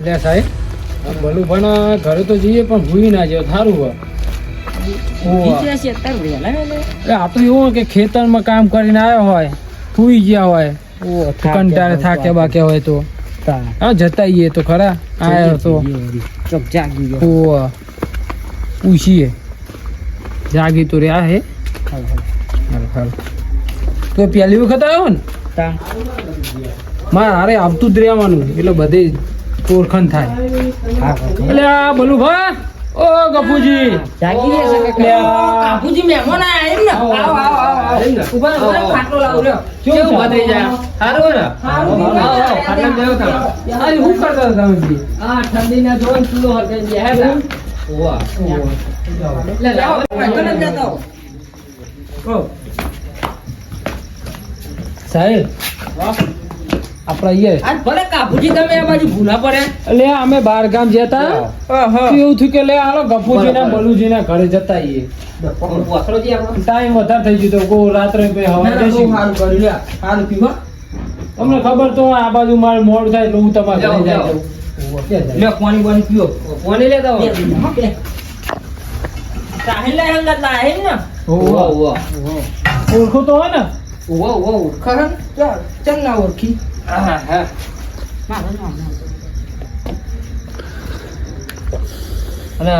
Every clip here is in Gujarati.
લે સાહેબ ભલું પણ ઘરે તો જઈએ પણ ભૂલી ના જાય સારું હોય. આ તો એવું કે ખેતરમાં કામ કરીને આવ્યા હોય સુઈ ગયા હોય ઓ, કંટાળે થાક્યા બાક્યા હોય તો. હા જતા તો ખરા આવ્યો તો. ચોક જાગી તો રહ્યા હે. તો પહેલી વખત આવ્યો ને? મારે હારે આવતું જ રહેવાનું એટલે બધી ઓળખાણ થાય. એટલે આ બોલું ભા ઓ ગપુજી જાગી ગયા છે કે લે મહેમાન આયા એમ ને? આવો, આવો, આવો? ઊભા રહો, ઊભા ખાટલો લાવ લ્યો. કેવું કેવું બધાય જાય? સારું ને? આવો, આવો, આવો, ખાટલામાં બેહો તમે. અરે, હું કરતો તમે જી? આ ઠંડી ના જોન ચૂલો હરગાઈ દે, હે ને? લે, લાવો. વાંધો નથી ઓ સાહેબ અહીંયા આજ ભલે કાબુજી તમે આ બાજુ ભૂલા પડે અમે બાર ગામ જતા એવું થયું કે લે હાલો ગપુજી ના બલુજી ના ઘરે જતા ટાઈમ વધારે થઈ ગયો તો રાત્રે. તમને ખબર તો આ બાજુ મારે મોડ થાય એટલે હું તમારે ઘરે જાય જાઉં. લે, પાણી બાણી પીવો. બે મિનિટ, હો, બે. સાહિલ લે, હંગાત ને? ઓહો. ઓળખો તો હોય ને ખરા? ચાલ, ચાલ ના ઓળખી. અને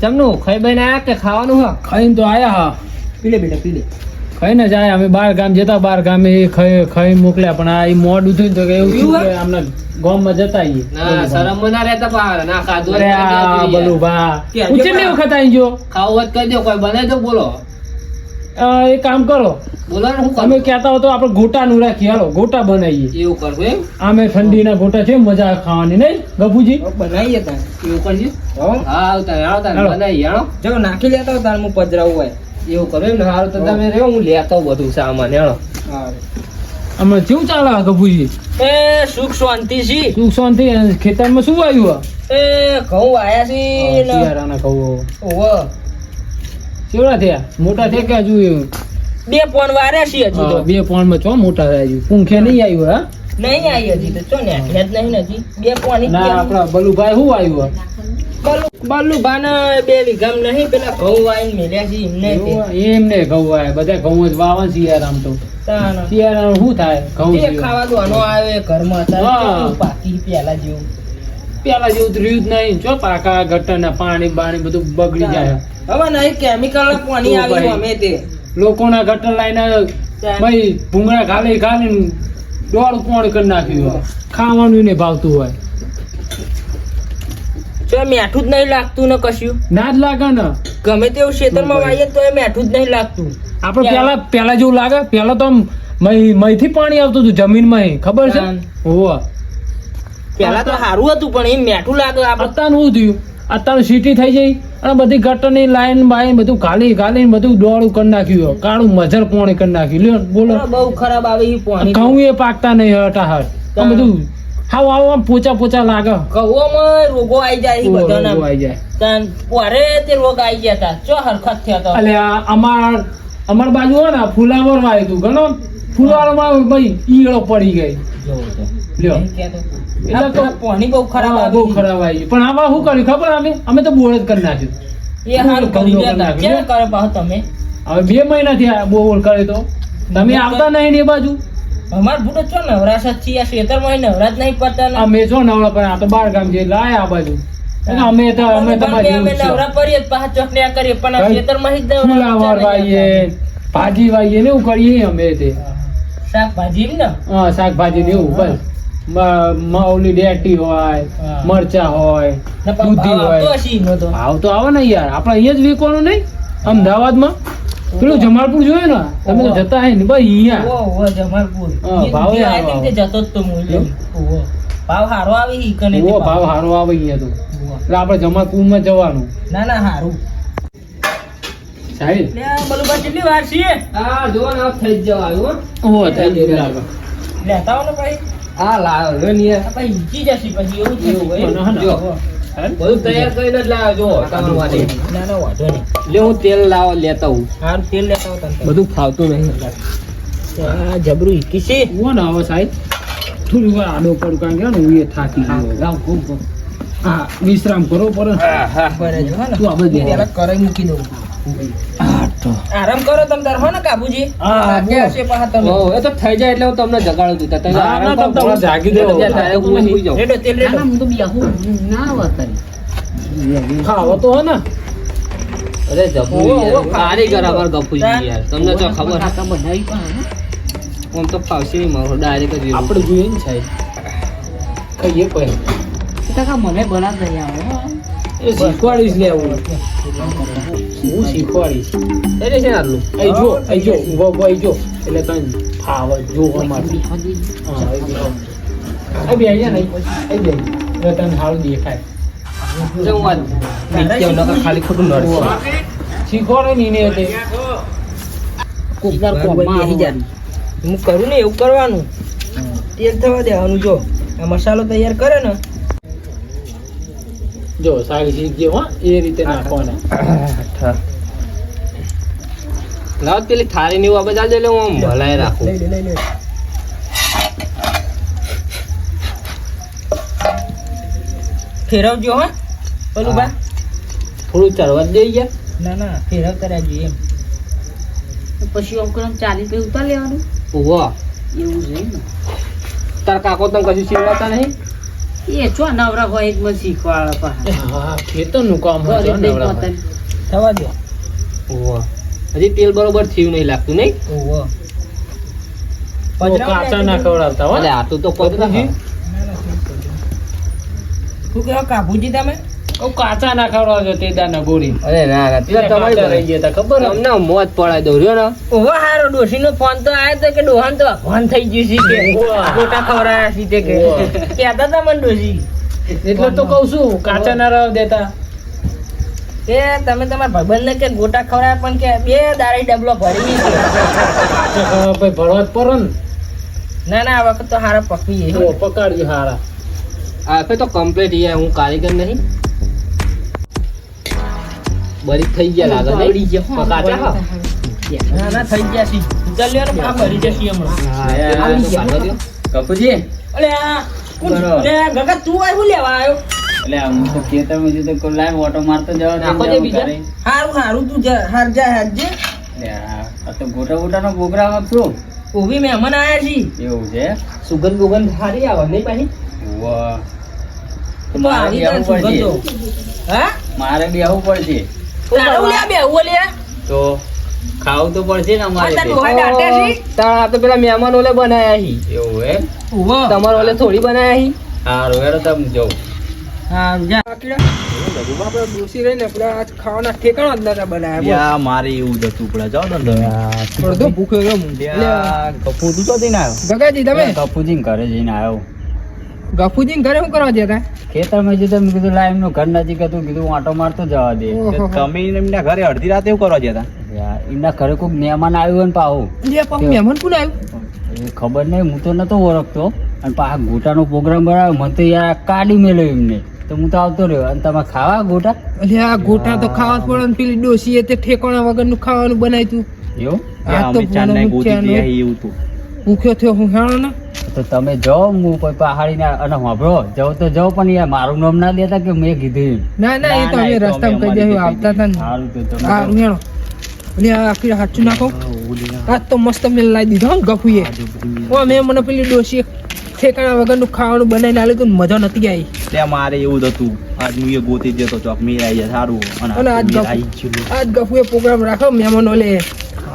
ચમનું ખાઈ બઈને આયા કે ખાવાનું હા? ખાઈને તો આયા હા. પીલે બેટા પીલે. ખાઈને જ આયા. અમે બાર ગામ જતા બાર ગામે એ ખાઈ ખાઈ મોકલ્યા. પણ આ ઈ મોડું થયું તો કે એવું થયું કે આમના ગામમાં જતા આવીએ ના શરમ ના રહેતા પા ના ખાધું અરે આ બલું બા કે હું વખત આવી ગયો? ખાવું કહી દો કોઈ બનાવી તો બોલો. એક કામ કરો. બોલો હું તમે કહેતા હો તો આપણે ગોટાનું રાખીએ. હાલો ગોટા બનાવીએ. એવું કરવું એમ? આમે ઠંડીના ગોટા છે મજા ખાવાની નહીં? ગભુજી બનાવીએ તાર. એવું કરશું હો. હા આવતા આવતા હાલો. જો નાખી લેતા હોય તાર હું પજરાવું હોય. એવું કરો એમ ને? હાલ તો તમે રહ્યો હું લેતો બધું સામાન હેણો અમે કેવું ચાલે આ ગપુજી એ સુખ શાંતિ છી સુખ શાંતિ ખેતરમાં શું આવ્યું એ ઘઉં આયા છે ઘઉં. ઓવો. કેવડા થયા? મોટા થયા કે હજુ બે પોણ વાર્યા છીએ હજુ તો. બે પોણમાં ચો મોટા થયા હજુ? પૂંખે નહીં આવ્યું હા? નહીં આવી હજી તો. ચો ને જ નહીં હજી? બે પોણ ના આપણા બલુભાઈ શું આવ્યું? બલ્લુ બે વીઘામ નહીં પેલા ઘઉં વાઈને મેલ્યા છે એમને એમને ઘઉં આવે બધા ઘઉં જ વાવા શિયાળામ તો. શું થાય? ઘઉં? ખાવા દોનો આવે ઘરમાં. પાકી પેલા જેવું. પેલા જેવું રહ્યું જ નહીં. જો પાકા ગટરના પાણી બાણી બધું બગડી જાય. હવે નહીં કેમિકલ પાણી ઓ આવ્યું અમે તે. લોકોના ગટર લાઈને ભાઈ ભૂંગળા ખાલી ખાલી દોડ પોણ કરી નાખ્યું. ખાવાનું ને ભાવતું હોય. જો મેઠું જ નહીં લાગતું ને કશું? ના જ લાગે ને. ગમે તેવું ખેતરમાં વાઈએ તો એ મેઠું જ નહીં લાગતું. આપણે? પેલા પેલા જેવું લાગે. પેલા તો મહીથી પાણી આવતું હતું જમીનમાં ખબર છે. હોવા. પેલા તો સારું હતું પણ એ મેઠું લાગે અત્યારનું શું થયું? અત્યારે સિટી થઈ જઈ. અને બધી ગટરની લાઈન બાઈન બધું ખાલી ખાલી બધું દોડું કરી નાખ્યું કાળું મજર પોણી કરી નાખ્યું? લ્યો બોલો. બહુ ખરાબ આવે પોણી. કહું એ પાકતા નહીં હટાહટ આ બધું હાવ આવો આમ પોચા પોચા લાગે. ઘઉંમાં રોગો આવી જાય બધાના. આવી જાય. પોરે તે રોગ આવી ગયા હતા ચો હરખત થયા હતા એટલે અમાર અમાર બાજુ હોય ને ફુલાવર વાય તું ઘણો ફુલાવરમાં ભાઈ ઈયળો પડી ગઈ. લ્યો. એટલે તો પાણી બહુ ખરાબ આવી બહુ ખરાબ આવી પણ આમાં શું કર્યું ખબર અમે અમે તો બોળ જ કરી નાખ્યું. એ હાલ કરી દેતા ક્યાં કરે પાછો તમે? હવે બે મહિના થયા બોળ કરે તો. તમે આવતા નહીં ને બાજુ? અમાર બુટો ચો નવરાશ જ છીએ. ખેતરમાં નવરાજ નહીં પડતા. અમે છો નવડા પણ આ તો બાર ગામ જે લાય આ બાજુ. અમે તો અમે તમારી અમે નવરા પડીએ પાછા ચોકડિયા કરીએ. પણ કઈ? ખેતરમાં જ નવરા ફુલાવર વાઈએ ભાજી વાઈએ ને એવું કરીએ અમે તે. શાકભાજી ને? હા શાકભાજી ને એવું બસ. મ- ડેટી હોય. મરચા હોય દૂધી હોય. ભાવ તો આવે ને યાર. આપણે અહીંયા જ વેચવાનું નહીં? અમદાવાદમાં? પેલું જમાલપુર જોયું ને? તમે તો જતા હે ને ભાઈ અહીંયા. જમાલપુર. ભાવ જતો જ તો. ભાવ સારો આવે ઈ કને ભાવ? સારો આવે અહીંયા તો. એટલે આપણે જમાલપુરમાં જવાનું. ના ના સારું સાહેબ. બલુબા કેટલી વાર છીએ? હા જો ને થઈ જ જવા આવ્યું થઈ ગયું લેતા આવો ને પછી હા લાવ્યો ને. ઈજી જશે પછી એવું થયું હોય. જો. બધું તૈયાર કરીને જ લાવ્યો જો તમારા માટે ના ના વાંધો નહીં. લે હું તેલ લાવો લેતા હું સારું તેલ લેતા આવો બધું ફાવતું નહીં. આ જબરું ઈકી છે. ઓ ને આવો સાહેબ થોડી વાર આડો પડું કારણ કે ને હું એ થાકી ગયો. હા. વિશ્રામ કરો પર. હે તું આ બધે મૂકી દઉં. આરામ કરો તમે તાર હો ને કાબુજી. હા, થાક્યા બોલ. તમે? એ તો થઈ જાય એટલે હું તમને જગાડું છું. તમે આરામ કરો, તમે જાગી દો. હું સુઈ જાઉં. રેડો તેલ રેડો. ખાવો તો હે ને. અરે જબુ ઓહો, યાર. ઓહો, કારીગર અમાર ગફુજી યાર. તમને તો ખબર. આમ તો ફાવશે નહીં મારો ડાયરેક્ટ જ આપણે જોઈએ ને સાહેબ. કહીએ કોઈ. એ શીખવાડીશ લે હું શીખવાડીશ. એટલે છે આટલું. અહીં જો અહીં જો ઊભો ઊભો અહીં જો એટલે કઈ ફાવે જો અમારે હા અહીં બે અહીંયા નહીં અહીં. બે એટલે તને સારું દેખાય. ખાલી ખોટું નડશે. ને એટલે. હું કરું ને એવું કરવાનું. તેલ થવા દેવાનું જો. આ મસાલો તૈયાર કરે ને. જો સારી શીખજે હો એ રીતે નાખવાના. લાવ પેલી થાળી ની આ બધા એટલે હું આમ ભલાઈ રાખું. લે ફેરવજો હા. પેલું બા થોડું ચડવા જ દઈ ગયા ના ના ફેરવતા રહેજો એમ. પછી ઓકરમ ચાલી રૂપિયા ઉતાર લેવાનું. ઓવા એવું છે ને. તાર કાકો તને કશું શીખવાતા નહીં? એ છો નવરા હોય એક માં શીખવાડે પણ હા ખેતરનું કામ હોય તો દઈ નવરા. થવા દો. ઊભો. હજી તેલ બરોબર થયું નહીં લાગતું નહીં? ઓહો. કાચા ના ખવડાવતા હો. અરે આટલું તો પગ પગલું કહો કાબુજી તમે? કાચા ના ખવડાવજો તે દાના ગોળી. અરે ના ના પેલા તમારી રહી ગયા ખબર હે? મોત પડાઈ દઉં રહ્યો ને? ઓહો હારો ડોશી નો ફોન તો આયો તો કે ડોહાન તો અભવાન થઈ ગયું છે કે ગોટા ખવડાયા છે કે. કહેતા હતા મને ડોશી. એટલે તો કઉ છું કાચા ના રવા દેતા. કે તમે તમારા ભાઈબંધ કે ગોટા ખવડાયા પણ કે બે દાડી ડબલો ભરી ભાઈ ભરવા જ પડો ને. ના ના આ વખત તો હારા પકવી પકડજો હારા. આપે તો કમ્પ્લીટ યાર હું કારીગર નહીં. બરી થઈ ગયા લાગે નહીં. ગયા. પણ કાચા ના ના થઈ ગયા છે. ચાલ લ્યો ને આ ભરી જશે હમણાં. હા, યાર. કપૂજી અલે આ લે ગગા તું આવ્યું લેવા આવ્યો? એટલે હું તો ખેતરમાં જતો કોઈ લાઈવ ઓટો મારતો જવા દે બીજા. હારું હારું તું જા હાર જા હાર જે. આ તો ગોટા ગોટાનો પ્રોગ્રામ આપશો ઓવી મહેમાન આયા છી. એવું છે? સુગંધ બુગંધ સારી આવે નહીં પાછી વાહ. મારે બી આવવું પડશે. હા? હું તો ખાવું તો પડશે ને અમારે તાર તો પેલા મહેમાન ઓલે બનાયા હી. એવું ઓવો તમારે ઓલે થોડી બનાયા હી? સારું હેડો તમે જવું મારે એવું જ હતું પેલા જાઓ ને તમે. યા કપૂજી તો જઈને આવ્યો? ગગાજી તમે? કપૂજી ઘરે જઈને આવ્યો. ગફુજી ઘરે શું કરવા જતા ખેતરમાં જતો મેં કીધું નું ઘર નજીક હતું. કીધું આટો મારતો જવા દે. તમે એમના ઘરે અડધી રાતે એવું કરવા જતા એમના ઘરે કોઈ મહેમાન આવ્યું હોય ને પાહું. લે મહેમાન કોણ આવ્યું? એ ખબર નહીં હું તો નતો ઓળખતો. અને પાછા ગોટાનો પ્રોગ્રામ બનાવ્યો મને તો યાર કાઢી મેલ્યો એમને. તો હું તો આવતો રહ્યો. અને તમે ખાવા ગોટા? અલે આ ગોટા તો ખાવા જ પડે ને પેલી ડોસી તે ઠેકાણા વગરનું ખાવાનું બનાવ્યું એવું? આ તો. એવું તું. ભૂખ્યો થયો હું હેણો ને. તો તમે જાઓ હું કોઈ પહાડી ના અને વાપરો જાઓ તો જાઓ પણ યાર મારું નામ ના લેતા કે મેં કીધું ના ના એ તો અમે રસ્તામાં કહી દેવું આવતા હતા ને. સારું તો હેણો. આ આખી હાચું નાખો. આજ તો મસ્ત મેં લાવી દીધો ગફુએ. ઓ મેં મને પેલી ડોસી ઠેકાણા વગરનું ખાવાનું બનાવીને આલ્યું હતું મજા નથી આવી. એટલે મારે એવું જ હતું. આજ હું એ ગોતી જતો ચોક મેં આવી જાય સારું. અને આજ ગફુ ગપ- આવી ગયું. આજ પ્રોગ્રામ રાખો મહેમાનો લે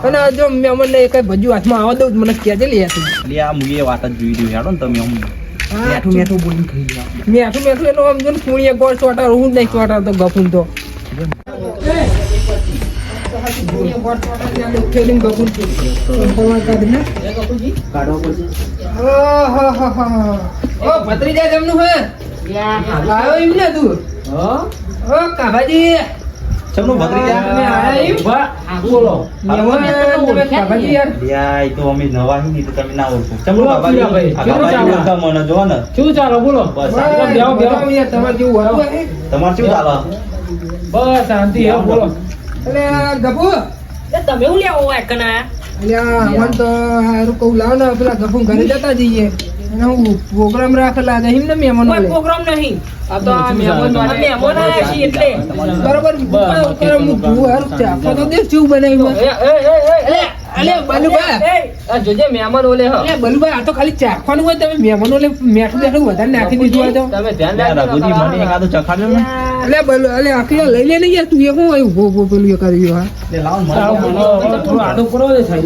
અને આજ જો મહેમાનને કઈ ભજુ હાથમાં આવવા દઉં તો મને કહેજે લે હતું લે આ હું એ વાત જ જોઈ રહ્યું હેડો ને તમે હું. મેઠું મેઠું બોલીને ખાઈ મેઠું મેઠું એનો આમ જો ને કુણીએ ગોળ ચોટાર હું નહીં ચોટાર તો ગફું તો. ભત્રીજા જમનું હે આવ્યો એમ ને તું ઓ કાભાજી ચમનું ભત્રીજા તમે આયા એમ? વાહ, બોલો મહેમાન તમે કાભાજી યાર લે આ એ તો અમે નવા હી તો તમે ના ઓળખો ચમનું બાબાજી ભાઈ. આ કેવું બાબાજી ઓળખા મને જો ને શું ચાલો બોલો બસ બેહો, બેહો, બેહો. યાર, તમારે જેવું હતું શું ચાલે બસ શાંતિ હે બોલો એટલે ગભુ. તમે હું લેવો હોય કના અલ્યા અમન તો હારું કહું લાવ ને પેલા ગફુ ઘરે જતા જઈએ. અને હું પ્રોગ્રામ રાખેલા છે એમને મહેમાનો કોઈ પ્રોગ્રામ નહીં. આ તો મહેમાન મહેમાન આવ્યા છીએ એટલે. બરોબર હું હારું છે. આખો તો દેખ ચેવું બનાવ્યું એ એ એ એ અલે અલે આ જોજે મહેમાન ઓલે હ. અલે બલુભાઈ આ તો ખાલી ચાખવાનું હોય તમે મહેમાનો લે મેઠું બેઠું વધારે નાખી દીધું તો. તમે ધ્યાન રાખજો મને એકાદું ચખાડજો ને. અલે બલુ અલે આખી લઈ લે ને યાર તું એ શું આવ્યું ઊભો ઊભો પેલું એ કરી હા. લે, લાવો મને થોડું આડું કરો દે સાહેબ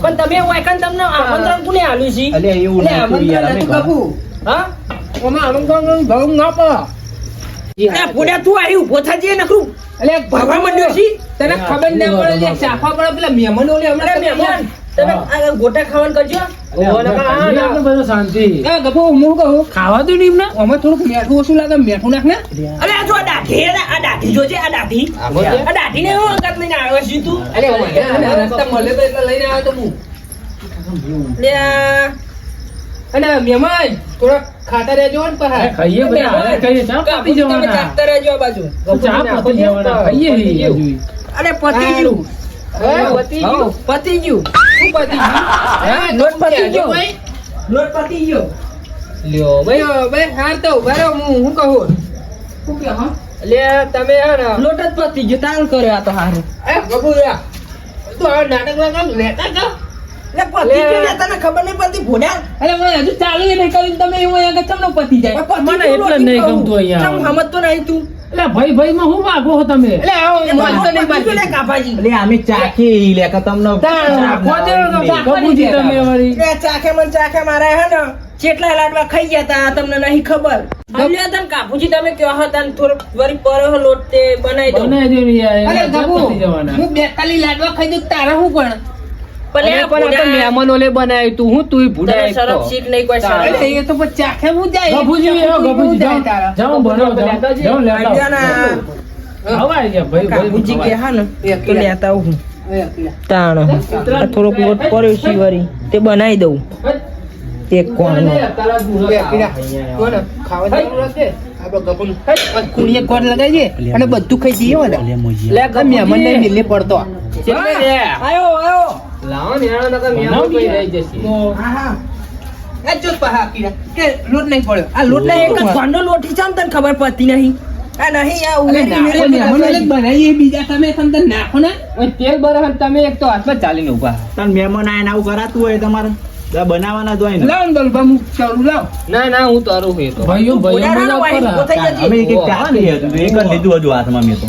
પણ તમે વાયકાન તમને આમંત્રણ કોને આલ્યું છે? અલે એવું અલે યાર અમે કપુ હા? આમાં આમંત્રણ ભાવ ના પા એ પોડા તું આવી ઊભો થાજે નખરું. અલે ભરવા માંડ્યો છી તને ખબર ના પડે કે ચાફા પડે પેલા મહેમાનો લે હમણાં મહેમાન તમે આ ગોટા ખાવાનું કરજો. શાંતિ. હું કહું. ખાવા તો નહીં અમે થોડુંક મેઠું ઓછું લાગે મેઠું નાખ ને. અરે આ જો આ દાઢી આ આ દાઢી જોજે આ દાઢી. આ દાઢી ને હું અંગાત લઈને આવ્યો છું તું. અલે રસ્તા મળે તો એટલે લઈને આવ્યો તો હું. લે આ અને મહેમાન થોડો ખાતા રહેજો ને પહા ખાઈએ બધા હારે ખાઈએ ચા પતી તમે જવાના. ચાખતા રહેજો આ બાજુ. ચા પતી જવાના. ખાઈએ અરે પતી ગયું. હે, પતી ગયું? પતી ગયું. શું પતી ગયું? હે, લોટ પતી ગયો. ભાઈ? લોટ પતી ગયો. લ્યો, ભાઈ, ભાઈ, હાર તો બરો હું હું કહું? શું કે હા? લે તમે હે ને લોટ જ પતી ગયો તાલ કર્યો આ તો હારું. એ, બબુ તું હવે નાટક લગાવ, લેતા જા. લે પતી ગયું તને ખબર નહીં પડતી? ભોડા અરે, મને હજુ ચાલુ ય નહીં કર્યું, તમે એવું અહીંયા આગળ ચમનો જાય? મને એટલે નહીં ગમતું અહીંયા. સમજતો નહીં તું? એટલે ભાઈ ભાઈ માં હું તમે? એટલે. કાપાજી અમે ચાખી લે કે તમને તમે ચાખે મન ચાખે મારા હે ને? જેટલા લાડવા ખાઈ ગયા તા તમને નહીં ખબર. સમજ્યા તને કાપુજી તમે કયો હતા ને થોડોક વરી પર લોટ તે બનાવી દો બનાવી દો અરે, હું બેતાલી લાડવા ખાઈ દઉં, તારા શું પણ? પણ પણ આ તો મહેમાન બનાવ્યું તું હું તું ભૂડા શરમ શીખ નહીં કોઈ શરમ એ તો પછી ચાખે હું જાય ગભુજી એ ગભુજી હું જાય જાઓ તારા. જાઓ બનાવો જાઓ જાઓ લેતા જાના. ગયા ભાઈ ભાઈ કે હા ને તો લેતા આવું એ, પેલા. તાણ. આ થોડોક લોટ પડ્યો છે વરી તે બનાવી દઉં. એક. કોણ? જરૂર કુણીએ કોણ લગાવીએ અને બધું ખાઈ જઈએ ને લે મિલે પડતો. આયો. આયો ને યાર, નકર મહેમાન કોઈ રહી જશે. હા હા એ જો પહા કીડા કે લોટ નહીં પડ્યો. આ લોટ એટલે એક ભાંડો લોટી છે ને તને ખબર પડતી નહીં. આ નહીં આ અરે ઉમેરી નાખો ઉમેરી. ને, અમને લઈ બનાવીએ બીજા તમે તમને નાખો ને. તેલ બરાબર તમે એક તો હાથમાં ચાલીને ઊભા તને મહેમાન આવીને આવું કરાતું હોય તમારે? બનાવવાના તો લાવ ને બલબા હું ચાલુ લાવ. ના ના હું તારું હું તો. ભાઈઓ ભાઈઓ. અમે એક એક ચાખી હતું એક લીધું હજુ હાથમાં મેં તો.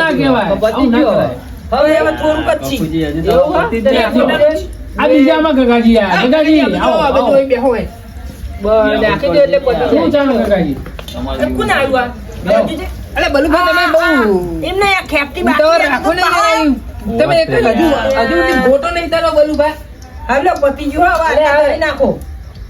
ના કહેવાય. આવું ના કરાય. હવે હવે થોડુંક જ છે. એવું હા? આ બીજામાં ગગાજી આ ગગાજી આવો, આ બધું. બેહો હોય. બસ, આખી દે એટલે પતી શું. ચાલે ગગાજી? કોણ આવ્યું આ? અરે બલુભા તમે બહુ એમને આ ખેપટી તો બાકી રાખો ને તમે એક હજુ હજુ ગોટો નહીં તારો બલુભા હવે પતી ગયું હવે આ નાખો.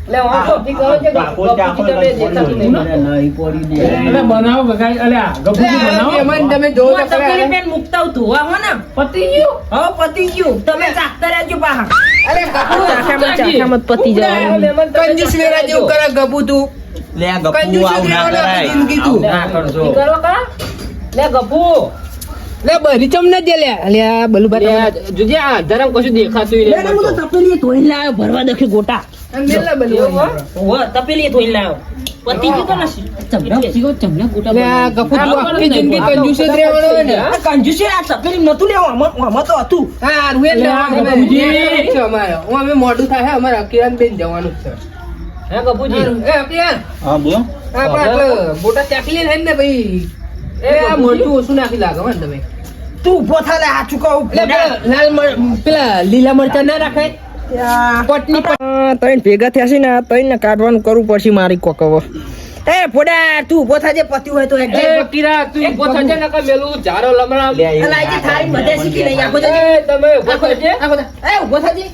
લે હું ચોપડી કરો છે બાપુ તમે દેતા નહીં. નહીં. પડી દે અલે બનાવો ગગાજી અલે આ બનાવો. મહેમાન તમે જોવો તો ખરા. પેન મુકતા હું હો ને? પતી ગયું? હવે પતી ગયું. તમે ચાખતા રહેજો પાહા અરે ગપુ, ચાખામાં ચાખામાં જ જવાનું. કંજૂસ વેરા જેવું કરે ગપુ તું. લે આ ગપ્પુ ના કરાય. જિંદગી તું. ના કરજો કરો કા? લે ગફુ લે બરી ચમ ના દે લે. બલુ આ જોજે આ ધરમ કશું દેખાતું લે હું તો તપેલી ધોઈ લાયો ભરવા દખે ગોટા. મેલ લે બલુભા. હો? તપેલી ધોઈને લાવ્યો પતી ગયું તો નથી લે આ તું આખી જિંદગી કંજૂસ જ રહેવાનો ને. આ કંજૂસી આ તપેલી નતું લેવું આમાં આમાં તો હતું. હા રૂએ લે આ છે અમારે. હું અમે મોઢું થાય અમારે અકીરાન બેન જવાનું છે. હે ગભુજી એ અકીરાન? હા બોલો. આપણે આપણે બોટા ચાકલી લઈને ને ભાઈ. એ આ મોઢું ઓછું નાખી લાગે ને તમે. તું ઊભો થા લે હાચું કહું લાલ પેલા લીલા મરચા ના રાખાય પટની ભેગા થયા છે ને તઈને કાઢવાનું કરવું પડશે મારી કોક એ ફોડા તું ઊભો થાજે પતિ હોય તો એક એ બકીરા તું ઊભો થજે નકર મેલું ઝારો લમણા અલા જે થાળી બધે શીખી નહીં આખો જજે એ તમે ઊભો થજે. એ ઊભો થાજે.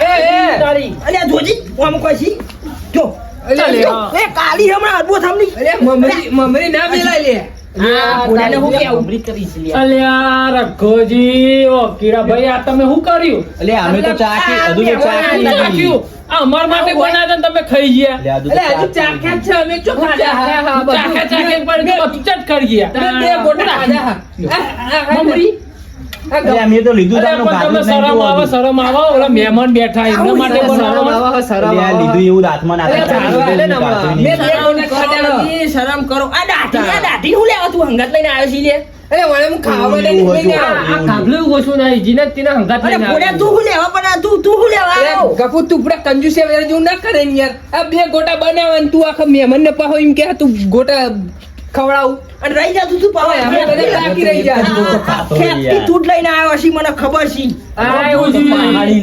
એ એ. તારી. અલ્યા જોજી આમ કોઈ જો. અલ્યા, એ કાલી હમણાં અડબો થામની. મમરી મમરી ના મેલાય લે. ચાખ્યું. અમાર માટે બનાવ્યા તમે ખાઈ ગયા. ચાખ્યા છે અમે ચો ખાધા? હા હા બધું. ચાખે ચાખે પણ બધું જ કરી ગયા. અરે અમે તો લીધું તમને પણ તમને ખાધું જ નહીં શરમ આવે શરમ આવે ઓલા મહેમાન બેઠા એમના માટે શરમ બનાવો શરમ અરે આ આવા. લીધું એવું હાથમાં નાખે અરે ચાલવા આલે ને હમણાં. મેં બે શરમ કરો, આ દાઢી આ દાઢી હું લેવા તું હંગાત લઈને આવ્યો છે લે? અરે વળે હું ખાવા માટે નીકળી આ કાબલું ઓછું નહીં. જીને તેના હંગાત અરે લઈને ભોળ્યા તું હું લેવા પણ આ તું તું હું લેવા ગપુ તું પૂરા કંજુસે વેરે જેવું ના કરે ને યાર. આ બે ગોટા બનાવવાનું તું આખા મહેમાનને પાહો એમ કે તું ગોટા ખવડાવું. અને રહી જતું તું તું પાવા અમે બાકી રહી ગયા. તું તો ખાતો હોય ખેપટી યાર. તૂટ લઈને આવ્યો છે મને ખબર છે આ એવું છે.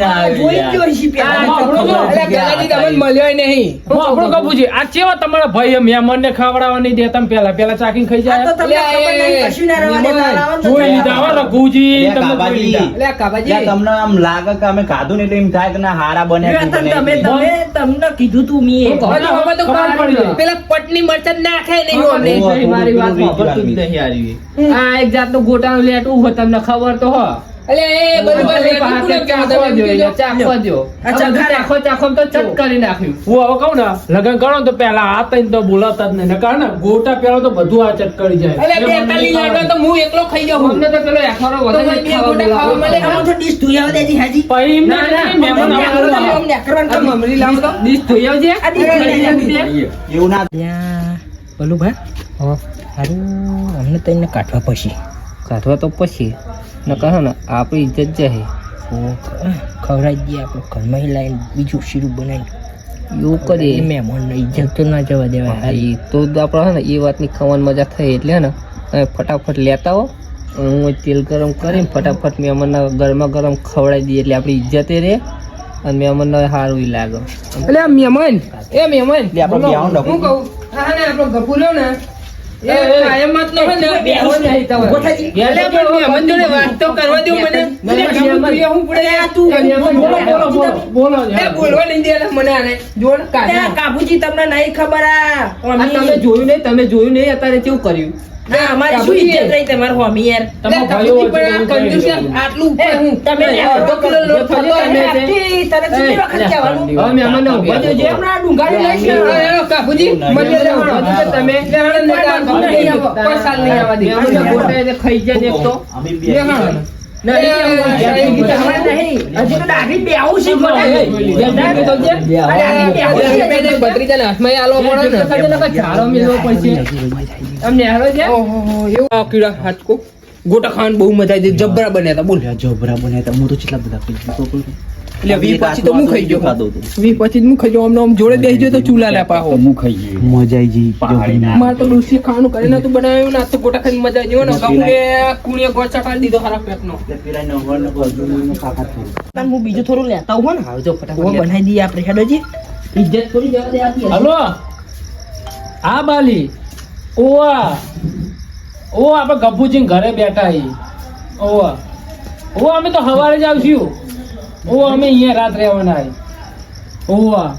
ના જોઈ જ યાર. પેલા. આ આપણું જો. અરે ગલાજી તમને મળ્યો નહીં હું આપણું કપું છે આ ચેવા તમારા ભાઈ મહેમાન ને ખાવડાવવા નહીં દેતા પેલા પેલા ચાકીને ખાઈ જાય તમને ખબર નહીં, કશું ના રહેવા દેતા. આવો ને તો જોઈ લીધા હો રઘુજી તમે જોઈ લીધા. એટલે કાબાજી તમને આમ લાગે કે અમે ખાધું ને એટલે એમ થાય કે ના હારા બન્યા તમે તમે તમે તમને કીધું તું મેં. પેલા પટની મરચાં નાખે નહીં મારી વાત થોડું જ નહીં યાર આ એક જાતનું ગોટાનું લેટું હોય તમને ખબર તો હો. લગન કરો તો પેલા આ તો બોલાવતા જ નહીં. નકર ગોટા પેલા તો બધું આ ચટકડી જાય. તો હું એકલો ખાઈ જાઉં. અમને પેલો. એવું ના ત્યાં બોલું ભા અમને તો એમને કાઢવા પછી કાઢવા તો પછી ન કહો ને આપણી ઇજ્જત જાય ખવડાવી દઈએ આપણે ઘરમાં લાવીને બીજું શીરું બનાવી એવું કરીએ. મહેમાનને ઇજ્જત તો ના જવા દેવાય એ તો આપણે હે ને એ વાતની ખાવાની મજા થઈ એટલે ને તમે ફટાફટ લેતા હો હું તેલ ગરમ કરીને ફટાફટ મહેમાનના ગરમા ગરમ ખવડાવી દઈએ એટલે આપણી ઇજ્જતે રહે. અને મહેમાનને સારું લાગે. એટલે મહેમાન. એ મહેમાન. હું કહું હા ને આપણો ગપુ રહ્યો ને. કાબુજી તમને નહીં ખબર તમે જોયું નહીં તમે જોયું નહીં અત્યારે કેવું કર્યું? ના, અમારી શું. ઇજ્જત રહી તમારી હોમી યાર તમારા ભાઈઓ પણ આ એવું કંજૂસ કઈ આટલું ઉપર હું તમે તમે અડધો કિલો લોટ થતો તમે તમે તે- તને કેટલી વખત કહેવાનું? હવે મહેમાનને ઊભા દેજો. હમણાં ડુંગાળી લઈશ ને. અરે, અરે, મને ના, તમે લેવાના નહીં આવવા. કોઈ સાલ નહીં આવવા દે. મહેમાનના ખાઈ જાય એક તો. અમે લેવાના. ગોટા. ખાવાનું બહુ મજા આવી જબરા બન્યા હતા બોલ જબરા બન્યા હતા હું તો કેટલા બધા. એટલે વી પછી તો હું ખાઈ ગયો. ખાધો વી પછી હું ખાઈ ગયો. આમ જોડે બેસી ગયો તો ચૂલા ના પાહો. હું ખાઈ ગયો. મજા આઈ ગઈ પહાડીના. તો ડોસી ખાવાનું કરીને નતું બનાવ્યું ને આજ તો ગોટા ખાઈને મજા આવી ગઈ ને. બાપુને કુણીએ ગોળ ચટાડી દીધો હારા પેટનો. પેલા નંબર ને બધું કાકા થોડું. હું બીજું થોડું લેતા આવું ને. આવજો ફટાફટ બનાવી દઈએ આપણે હેડોજી ઇજ્જત થોડી જવા દે આપી હલો. હા બાલી. ઓવા. ઓ આપણે ગભુજી ઘરે બેઠા હી. ઓવા. ઓ અમે તો સવારે જ આવશું. ઓ અમે અહીંયા રાત રહેવાના હી ઓવા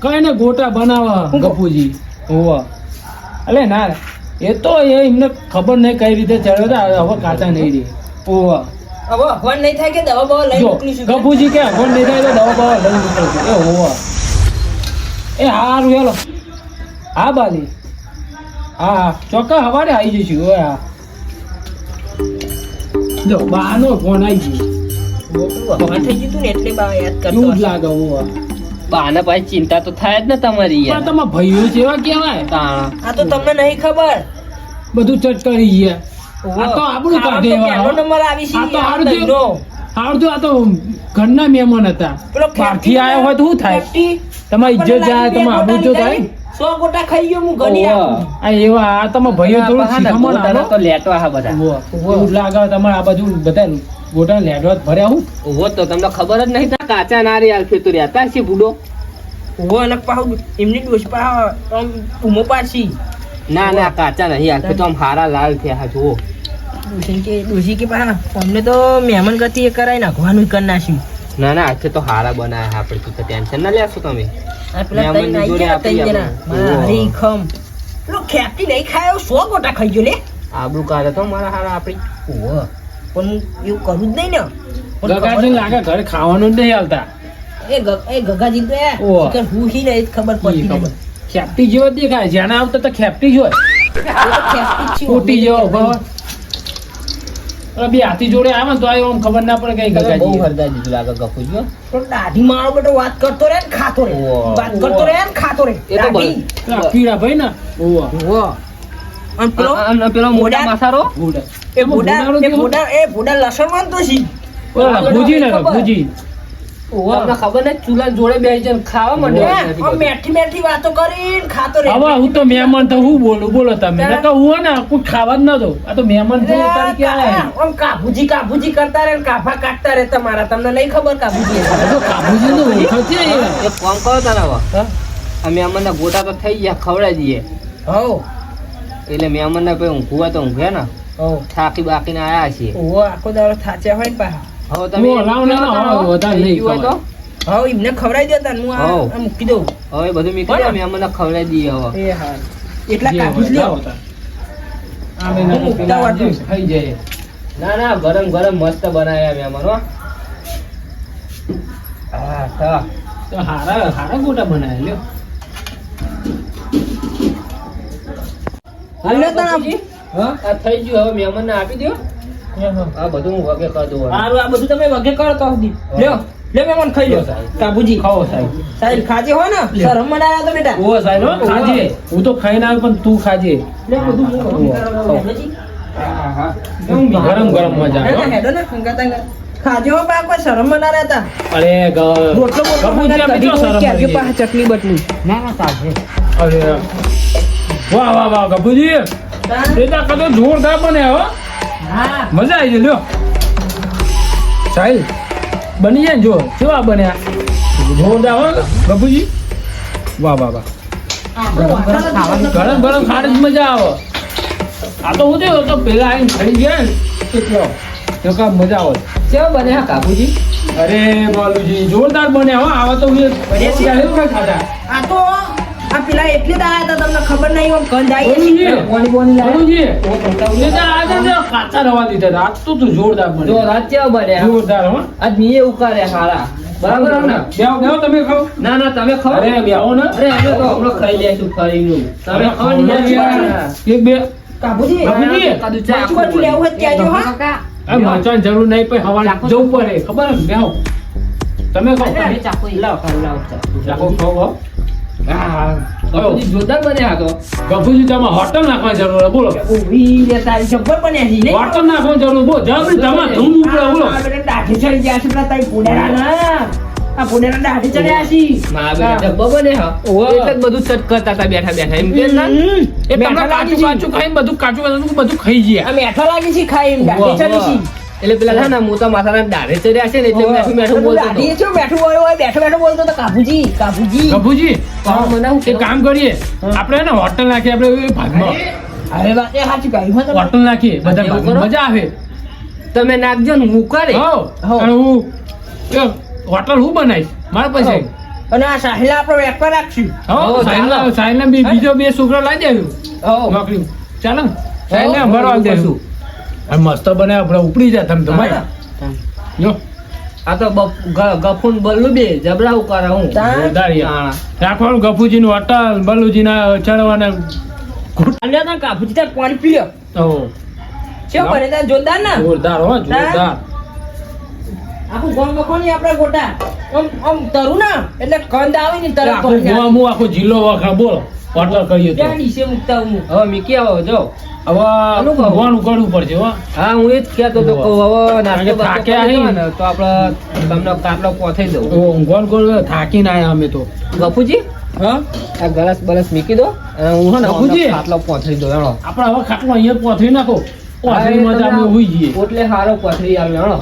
કઈ ને ગોટા બનાવવા ગપુજી. ઓવા અલે ના એ તો એ એમને ખબર નહીં કઈ રીતે ચડ્યો હતા હવે કાચા નહીં રહી. ઓવા હવે અખવાડ નહીં થાય કે દવા બવા લઈ જો ગપુજી કે અગવડ નહીં થાય તો દવા બવા લઈ નીકળશું એ હોવા એ હારું હેલો. હા બાલી. હા હા. ચોક્કસ હવારે આવી જઈશું. હા. જો બાનો ફોન આવી ગયો. અખવાડ થઈ ગયું ને એટલે બા યાદ કરતો એવું લાગે હોવા બાના પાસે ચિંતા તો થાય જ ને તમારી પણ તમારા ભાઈઓ જેવા કેવાય આ તો તમને નહીં ખબર. બધું ચટકારી ગયા. આ તો આપણું કાઢે એવા, નંબર આવી છે આ તો હારું થયું. હારું થયું, આ તો ઘરના મહેમાન હતા. પેલો બહારથી આવ્યો હોય તો શું થાય? તમારી ઇજ્જત જાય તમારે આબરૂ જો થાય સો ગોટા ખાઈ ગયો હું ગણી આ એવા આ તમારા ભાઈઓ થોડું શીખમણ તો લેટવા હા બધા. એવું લાગે તમારે આ બાજુ બધા ગોટા લેડવા ભર્યા હું ઓહો તો તમને ખબર જ નહીં થાય કાચા આલફે તો રહેતા છે બુડો ઓહો અને પાહુ એમની ડોશ પા આમ ઉમો પાછી ના ના કાચા નહીં આલફે તો આમ હારા લાલ થયા જુઓ. ડોશી કે પાહા અમને તો મહેમાન ગતિ એ કરાય નાખવાનું કરી નાખ્યું. ના ના આખે તો હારા બનાયા આપણે તું તો ટેન્શન ના લેશો તમે. આઈ જોડે આપી ખમ. પેલો ખેપટી નહીં ખાયો સો ગોટા ખાઈ ગયો લે. આબરૂ કાઢે તો મારા હારા આપણી. ઓહો. પણ હું એવું કરું જ નહીં ને. ગગાજી લાગે ઘરે ખાવાનું જ નહીં હાલતા. એ એ ગગાજી તો એ હું હી નહીં ખબર પડતી ખબર. ખેપટી જેવો દેખાય. જેના આવતો તો ખેપટી જ હોય. કોટી જેવો ભાવ બે હાથી જોડે આવે ને તો આ આમ ખબર ના પડે કઈ ગગાજી. બહુ હરદા દીધું લાગે ગફુજી હો. તો દાઢી મારો બેટો વાત કરતો રહે ને ખાતો રહે. વાત કરતો રહે ને ખાતો રહે. એ તો દાઢી. ભાઈ ને? ઓવા ઓવા. અને પેલો મોટા મોટા- માસારો? ભૂડા એ ભૂડા એ? ભૂડા એ ભૂડા લસણ વાંધો છે ઓલા ભૂજી ને ખબર. ભૂજી. તમને ખબર નહીં ચૂલા જોડે બેસી જઈને ખાવા હે, મેઠી મેઠી વાતો કરીને ખાતો રહે. હવે હું તો મહેમાન તો હું બોલું બોલો તમે. નકર હું ને કોઈ ખાવા જ ન દઉં. આ તો મહેમાન છે તારી ક્યાં આમ કાબુજી કાબુજી કરતા રહે ને કાફા કાઢતા રહે તમારા. તમને નહીં ખબર કાબુજી તો છે એક કામ કરો તારા હવે અમે અમને ગોટા તો થઈ ગયા ખવડાવી દઈએ. હો એટલે મહેમાન ને ભાઈ ઊંઘવા તો ઊંઘે ને? થાકી થાકી બાકીને આયા છીએ. ઓ આખો દાડો થાચ્યા હોય ને પાછા. હવે તમે ઓ, લાવો ને, વધારે નહીં તો? હવ એમને ખવડાવી દેતા હું આ- મૂકી દઉં. હવે બધું મીકી દે મહેમાન ને ખવડાવી દઈએ હવે. એ હા. એટલા કાબુજ હોય, લ્યો. લાવો તાર. આમે ના તો પેલા ઉતાવળ જાય. ના ના ગરમ ગરમ મસ્ત બનાવ્યા મહેમાન હો. હા હા. તો હારા હારા ગોટા બનાવ્યા લ્યો. હાલ આમ. હા? આ થઈ ગયું હવે મહેમાન ને આપી દો આ બધું હું વગે કર દઉં હવે. આ બધું તમે વગે કર તો સુધી. લ્યો લે મહેમાન ખાઈ લો કાબુજી. ખાઓ સાહેબ. સાહેબ ખાજે હો ને. શરમ મનાયા તો બેટા. ઓ સાહેબ ખાજે. હું તો ખાઈને આવ્યો પણ તું ખાજે. લે બધું હું. ગરમ ગરમ મજા ના, ના, આવે ને. ખાજે હો કોઈ શરમ મના રહેતા અરે ગ- રોટલો બોટલો દો. ચટણી બટલી ના ના સાહેબ. અરે વાહ વાહ વાહ ગપુજી. બેટા કદો જોરદાર બને હો. મજા આવી જાય લ્યો. સાહેબ બની જાય ને જો કેવા બન્યા? જોરદાર હો ગપુજી. વાહ વાહ વાહ. ગરમ ગરમ ખાવાની જ મજા આવે. આ તો હું થયું તો પેલા આવીને ખાઈ ગયા ને એટલે તો કા મજા આવે. કેવા બન્યા કાબુજી અરે બાલુજી જોરદાર બન્યા હો. આવા તો મેં ખાધા. આ તો આ પેલા એટલે તો આયા હતા તમને ખબર નહીં આમ ગંધ આવી બોની છે બાલુજી, એ તો આજ તો કાચા રવા દીધા. આજ તો તું જોરદાર જો બન્યા રાત કેવા બન્યા. જોરદાર હો. આજ મીએ ઉકાર્યા હારા બરાબર ને બેવ બેવ તમે ખાઓ. ના ના તમે ખાઓ. અરે બેહો ને. અરે અમે તો હમણાં ખાઈ લઈશું ફરીનું તમે ખાઓ ને. એક બે કાબુજી કાબુજી? કાદુ ચા લેવું હોય ત્યાં જો હા? આ જરૂર નહીં પણ હવા જવું પડે. ખબર ને બેહો. તમે ખાઓ. તમે ચાખો. ઈ. લાવો ખાઓ, લાવો ચા. ખાઓ. જોરદાર બન્યા તો. ગફુજી તમે હોટલ નાખવાની જરૂર બોલો. ઊભી રે તારી જબ્બર બન્યા છે હોટલ નાખવાની જરૂર બોલો. જબરી તમે ધૂમ ઉપડે બોલો. દાઢી ચડી ગયા છે પેલા તારી પુડાના. આ પુડાના દાઢી ચડ્યા છે. મારા બેટા ડબ્બો બને હા એટલે બધું ચટ કરતા હતા બેઠા બેઠા. એમ કે ના? એ તમને કાચું કાચું ખાઈને બધું કાચું કાચું બધું ખાઈ ગયા. આ મેઠા લાગી છે ખાઈ દાઢી ચડી છે. એટલે પેલા છે ને મોટા માથાના દાઢે ચડ્યા છે ને એટલે બેઠું બેઠું બોલતો. દાઢી છે બેઠું હોય હોય બેઠો બેઠો બોલતો તો કાબુજી કાબુજી. ગફુજી મને એક કામ કરીએ. આપણે ને હોટલ નાખીએ આપણે ભાગમાં. અરે વાત એ સાચી કહી હો હોટલ નાખીએ બધા? મજા આવે. તમે નાખજો ને હું કરે. હો હો. અને હું હોટલ હું બનાવીશ? મારા પાસે અને આ સાહિલા આપણે વેપાર રાખશું. ચાલો. સાહેબના બીજો બે છોકરા લાવી દેવું નોકરી. ચાલો આલી કશું. દેશું અને મસ્ત બને આપણે ઉપડી જાય તમે તમારે. જો. આ તો ગફુન બલ્લુ બે જબરા ઉકારા હું. તા- ગફુજી નું અટલ બલ્લુજી બલુજીના ચડવાના અલ્યા તાર પાણી પી ઓ કેવું બને તાર? જોરદાર ના? જોરદાર હો જોરદાર. આખું ગોમ ગખોની આપણા ગોટા. આમ આમ તરું ના? એટલે કંદ આવે ને તરત આખું જિલ્લો વખરા બોલો. કરીએ તો ત્યાં નીચે મૂકતા હું? હવે મીકી આવો જો. હવે ભગવાન ઉગાડવું પડશે હો. હા હું એ જ કહેતો હતો હવે નાસ્તો થાકે આવી કરી તો આપણે તમને કાટલો પોથાઈ દઉં. ઊંઘવાનું કરવું થાકીને આવ્યા અમે તો. બાપુજી હા? આ ગલાસ બલાસ મીકી દો. અને હું હે બાપુજી ખાટલો પોથરી દો હેણો આપણે હવે ખાટલો અહીંયા પોથરી નાખો. એટલે હારો પથરી આવે હેણો.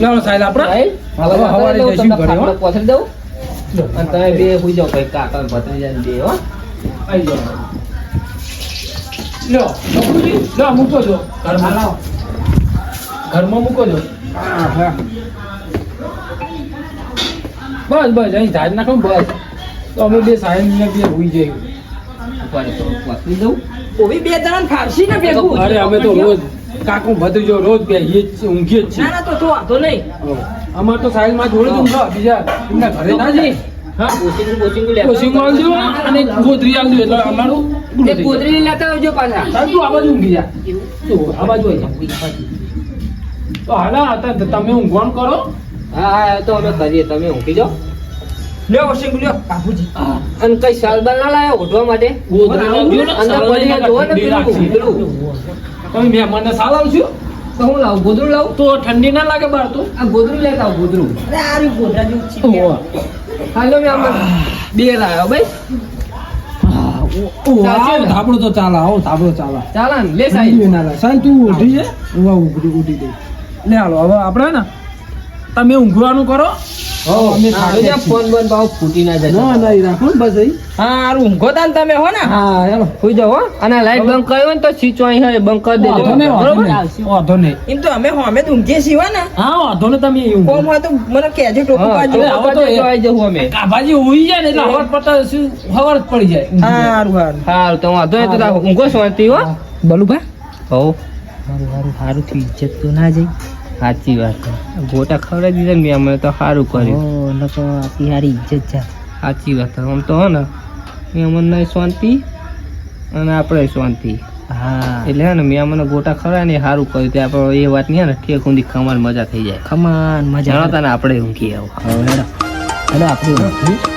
લાવો સાહેબ આપણે? સાહેબ, હવે હવે જઈશું ઘરે, હો. પોથરી દઉં? અને તમે બે હુઈ જાઓ ભાઈ કાકા ને ભત્રીજાને બે હો આઈ જાઓ લ્યો બાપુજી, લ્યો મૂકો છો ઘરમાં ઘરમાં મૂકો છો બસ બસ અહીં સાહેબ નાખો બસ તો અમે બે સાહેબ ને બે હુઈ જઈએ પોથરી દઉં ઓવી બે જણાને ફારસી ને ભેગું અરે અમે તો રોજ કાકુ ભત્રીજો રોજ છે ઊંઘીએ જ છીએ ના ના તો વાંધો નહીં અમાર તો સાહેબમાં જોડે તું બીજા એમના ઘરે ના જઈ હા? ઓશિંગુ બોશિંગુ લેતા કોશિંગ આવજો અને ગોદરી આવજો એટલે અમારું પૂરું એ થઈ જાય. ગોદરી લેતા આવજો પાછા. સાહેબ, તું આ બાજુ ઊંઘી જા. તું આ બાજુ આવી જા. તો હાલા તમે ઊંઘવાનું કરો. હા હા તો અમે કરીએ તમે ઊંઘી જાઓ. લ્યો ઓશિંગુ લ્યો. બાપુજી. અને કઈ સાલબાલ ના લાયા ઓઢવા માટે? અંદર પડી જોવો ને પેલું. પેલું. તમે મહેમાનને સાલ આવશો તો હું લાવું? ગોદરું લાવું? તો ઠંડી ના લાગે બાર તો? આ ગોદરું લેતા આવું ગોદરું અરે આ રહ્યું ગોધરા જેવું છે. હાલો મેં આમાં બે લાવ્યો ભાઈ આવો તો ચાલે આવો ધાબળો ચાલે. ચાલો ને લે સાહેબ. સાહેબ તું ઉઠી છે ઉવા ઊભી ઉઠી દે લે હાલો હવે આપણે ને તમે ઊંઘવાનું કરો. ફોન બંધ ફૂટી ના જાય. ના ના રાખો ને બસ હા ઊંઘો તા ને તમે હો ને? હા હેલો. સુઈ જાઓ હો. અને લાઈટ બંધ કર્યો ને તો સ્વિચ અહીં હોય બંધ કરી દેજો. બરોબર? નહીં વાંધો નહીં. એમ તો અમે અમે તો ઊંઘીએ છીએ હો ને. હા વાંધો નહીં તમે કોમ હોય તો મને કહેજો ટોકું હા, હવે તો આવી જવું અમે. કાભાજી ઉઈ જાય ને એટલે હવાર શું હવાર જ પડી જાય. હારું હારું. હારું તો વાંધો નહીં તો ઊંઘો શાંતિ હો. બલુભા? હો હારું હારું હારું થી ઇજ્જત તો ના જાય. સાચી વાત ગોટા ખવડાવી દીધા ને મેં અમે તો સારું કર્યું. તો આપી હારી ઇજ્જત છે. સાચી વાત આમ તો હો ને મેં અમને શાંતિ અને આપણે શાંતિ હા. એટલે હે ને મેં અમને ગોટા ખવડાવ્યા ને સારું કર્યું. તે આપણે એ વાત નહીં ને ઠેક ઊંધી ખમાન મજા થઈ જાય. ખમાન મજા તને આપણે ઊંઘી આવો. હેડો. આપણે ઊંઘી